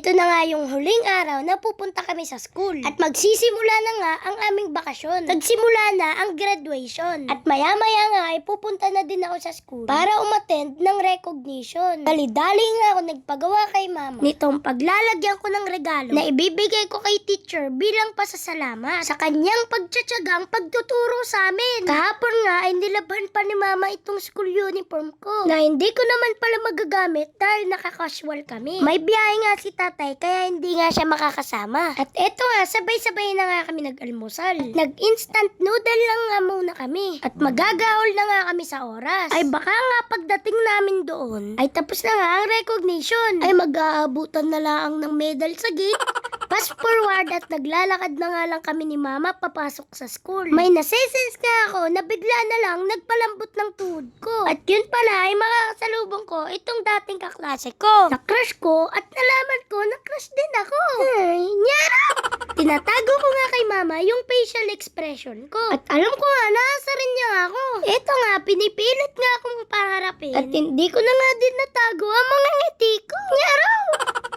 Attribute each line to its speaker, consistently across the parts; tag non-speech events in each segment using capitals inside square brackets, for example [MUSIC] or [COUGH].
Speaker 1: Ito na nga yung huling araw na pupunta kami sa school. At magsisimula na nga ang aming bakasyon. Nagsimula na ang graduation. At maya-maya nga ay pupunta na din ako sa school para umattend ng recognition. Dali-dali nga ako nagpagawa kay mama nitong paglalagyan ko ng regalo na ibibigay ko kay teacher bilang pasasalamat sa kanyang pagtsatsagang pagtuturo sa amin. Kahapon nga ay nilabhan pa ni mama itong school uniform ko na hindi ko naman pala magagamit dahil nakakasual kami. May biyahe nga si tatay kaya hindi nga siya makakasama. At eto nga, sabay-sabay na nga kami nag-almusal. Nag-instant noodle lang nga muna kami. At magagahol na nga kami sa oras. Ay baka nga pagdating namin doon, ay tapos na nga ang recognition. Ay mag-aabutan na lang ng medal sa gate. Fast forward at naglalakad na nga lang kami ni mama papasok sa school. May nasesense nga ako na bigla na lang nagpalambot ng tuhod ko. At yun pala ay makakasalubong ko itong dating kaklase ko. Na-crush ko at nalaman ko na crush din ako. Ay, nyara! [LAUGHS] Tinatago ko nga kay mama yung facial expression ko. At alam ko nga, nasa rin niya ako. Ito nga, pinipilit nga akong paharapin. At hindi ko na nga din natago ang mga ngiti ko. Nyara!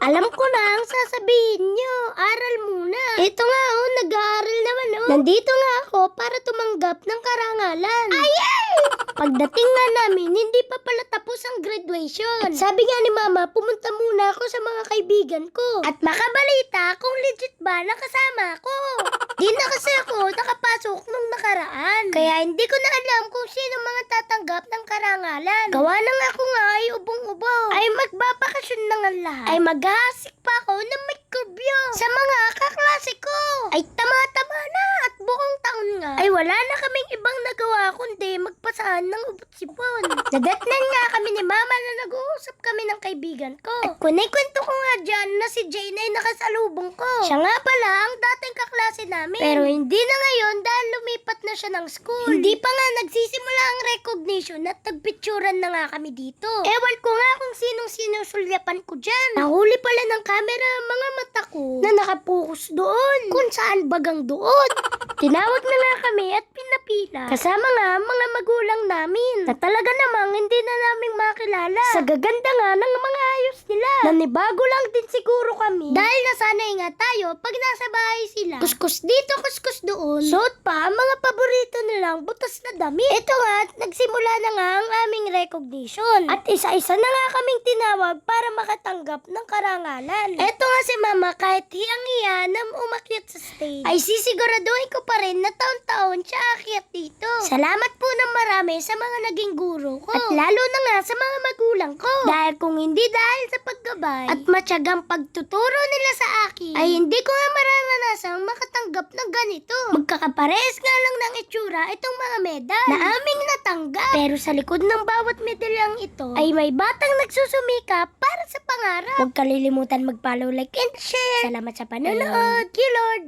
Speaker 1: Alam ko na ang sasabihin nyo. Aral muna. Ito nga oh, nag-aaral naman oh. Nandito nga ako para tumanggap ng karangalan. Ayay! [LAUGHS] Pagdating nga namin, hindi pa pala tapos ang graduation. At sabi nga ni mama, pumunta muna ako sa mga kaibigan ko. At makabalita kung legit ba nakasama ko. [LAUGHS] Di na kasi ako nakapasok nung nakaraan. Kaya hindi ko na alam kung sino mga tatanggap ng karangalan. Gawa na nga ako nga ay ubong-ubo. Ay magbabakasyon na nga lahat. Ay maghahasik pa ako ng may kubyo. Sa mga kaklase ko. Ay tama-tama na at buong taon nga. Ay wala na kaming ibang nagawa kundi magpasaan ng ubot sipon. [LAUGHS] Nadatnan nga kami ni mama na nag-uusap kami ng kaibigan ko. At kunikwento ko nga dyan na si Jane ay nakasalubong ko. Siya nga pala ang dating kaklase namin. Pero hindi na ngayon dahil na siya ng school. Hindi pa nga nagsisimula ang recognition at nagpicturan na nga kami dito. Ewan ko nga kung sinong sinusulyapan ko dyan. Nahuli pala ng camera ang mga mata ko na nakapokus doon. Kung saan bagang doon. [LAUGHS] Tinawag na nga kami at pinapila. Kasama nga ang mga magulang namin. Na talaga namang hindi na namin makilala. Sa gaganda nga ng mga ayos nila. Nanibago lang din siguro kami. Dahil nasanay nga tayo pag nasa bahay sila. Kuskus dito, kuskus doon. Suot pa ang mga paborito nilang butas na damit. Ito nga, nagsimula na nga ang aming recognition. At isa-isa na nga kaming tinawag para makatanggap ng karangalan. Ito nga si mama kahit hiyang-hiya na umakyat sa stage. Ay sisiguraduhin ko pa rin na taon-taon siya akyat dito. Salamat po ng marami sa mga naging guro ko. At lalo na nga sa mga magulang ko. Dahil kung hindi dahil sa paggabay at matyagang pagtuturo nila sa akin, ay hindi ko nga mararanasang makatanggap ng ganito. Magkakapares nga lang ng itsura itong mga medal na aming natanggap. Pero sa likod ng bawat medalyang ito ay may batang nagsusumika para sa pangarap. Huwag kalilimutan mag-follow, like, and share. Salamat sa panonood. Thank you, Lord.